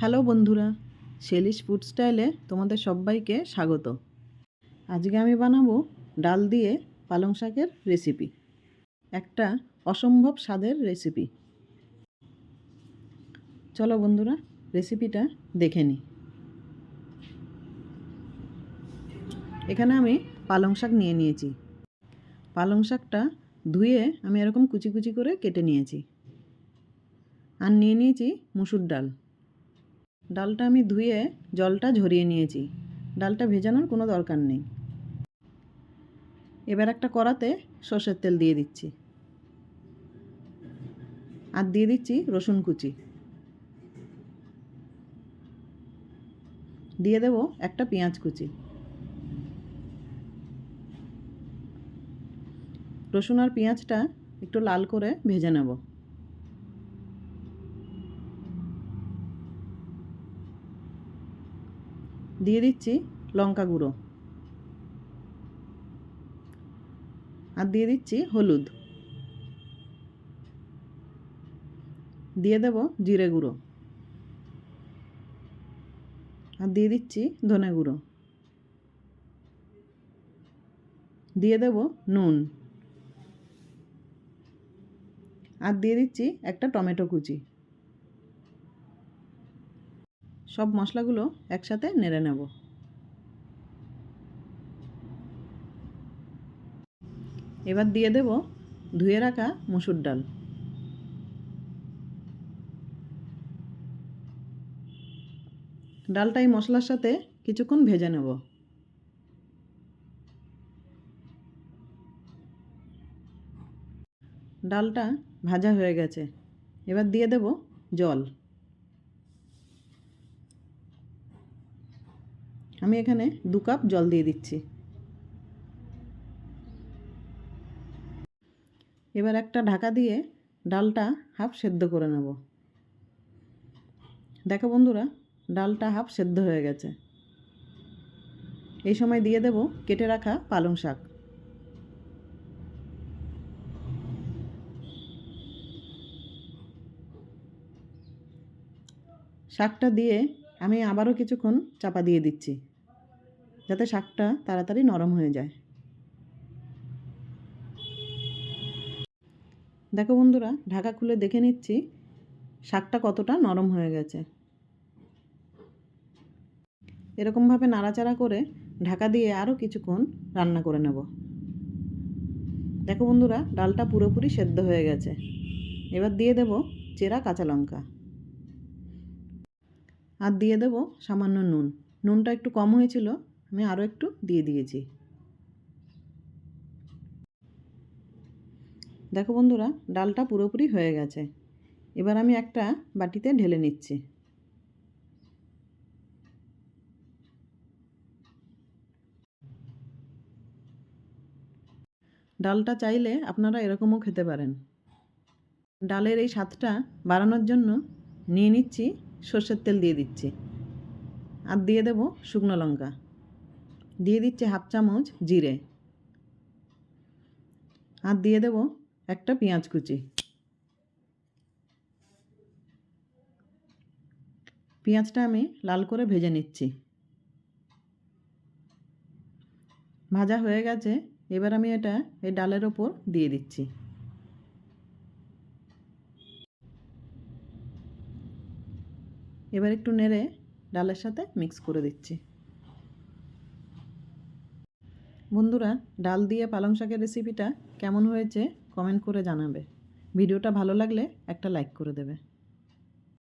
Hello বন্ধুরা শেলিশ food স্টাইলে তোমাদের সবাইকে স্বাগত। আজকে আমি বানাবো ডাল দিয়ে পালং শাকের রেসিপি একটা অসম্ভব স্বাদের রেসিপি চলো বন্ধুরা রেসিপিটা দেখে নিই এখানে আমি পালং শাক নিয়ে নিয়েছি। পালং শাকটা ধুয়ে আমি এরকম কুচি কুচি করে কেটে নিয়েছি। আর নিয়ে নিয়েছি মুসুর ডাল। ডালটা আমি ধুয়ে জলটা ঝরিয়ে নিয়েছি। ডালটা ভেজানোর কোনো দরকার নেই। এবার একটা কড়াতে সর্ষের তেল দিয়ে দিচ্ছি। আর দিয়ে দিচ্ছি রসুন কুচি। দিয়ে দেব একটা পেঁয়াজ কুচি। রসুন আর পেঁয়াজটা একটু লাল করে ভেজে নেব। দিয়ে দিচ্ছি লঙ্কা গুঁড়ো। আর দিয়ে দিচ্ছি হলুদ। দিয়ে দেব জিরে গুঁড়ো। আর দিয়ে দিচ্ছি ধনে গুঁড়ো। দিয়ে দেব নুন। আর দিয়ে দিচ্ছি একটা টমেটো কুচি। সব মশলাগুলো একসাথে নেড়ে নেব। এবার দিয়ে দেব ধুয়ে রাখা মুসুর ডাল। ডালটা এই মশলার সাথে কিছুক্ষণ ভেজে নেব। ডালটা ভাজা হয়ে গেছে। এবার দিয়ে দেব জল। আমি এখানে দু কাপ জল দিয়ে দিচ্ছি। এবার একটা ঢাকা দিয়ে ডালটা হাফ সেদ্ধ করে নেব। দেখো বন্ধুরা, ডালটা হাফ সেদ্ধ হয়ে গেছে। এই সময় দিয়ে দেব কেটে রাখা পালং শাক। শাকটা দিয়ে আমি আবারও কিছুক্ষণ চাপা দিয়ে দিচ্ছি। যাতে শাকটা তাড়াতাড়ি নরম হয়ে যায়। দেখো বন্ধুরা, ঢাকা খুলে দেখে নিচ্ছি শাকটা কতটা নরম হয়ে গেছে। এরকমভাবে নাড়াচাড়া করে ঢাকা দিয়ে আরও কিছুক্ষণ রান্না করে নেব। দেখো বন্ধুরা, ডালটা পুরোপুরি সেদ্ধ হয়ে গেছে। এবার দিয়ে দেব চেরা কাঁচা লঙ্কা। আর দিয়ে দেব সামান্য নুন। নুনটা একটু কম হয়েছিল আমি আরও একটু দিয়ে দিয়েছি। দেখো বন্ধুরা, ডালটা পুরোপুরি হয়ে গেছে। এবার আমি একটা বাটিতে ঢেলে নিচ্ছি। ডালটা চাইলে আপনারা এরকমও খেতে পারেন। ডালের এই স্বাদটা বাড়ানোর জন্য নিয়ে নিচ্ছি, সর্ষের তেল দিয়ে দিচ্ছি। আর দিয়ে দেব শুকনো লঙ্কা। দিয়ে দিচ্ছি হাফ চামচ জিরে। আর দিয়ে দেব একটা পেঁয়াজ কুচি। পেঁয়াজটা আমি লাল করে ভেজে নিচ্ছি। ভাজা হয়ে গেছে, এবার আমি এটা এই ডালের ওপর দিয়ে দিচ্ছি। এবার একটু নেড়ে ডালের সাথে মিক্স করে দিচ্ছি। বন্ধুরা, ডাল দিয়ে পালং শাকের রেসিপিটা কেমন হয়েছে কমেন্ট করে জানাবে। ভিডিওটা ভালো লাগলে একটা লাইক করে দেবে।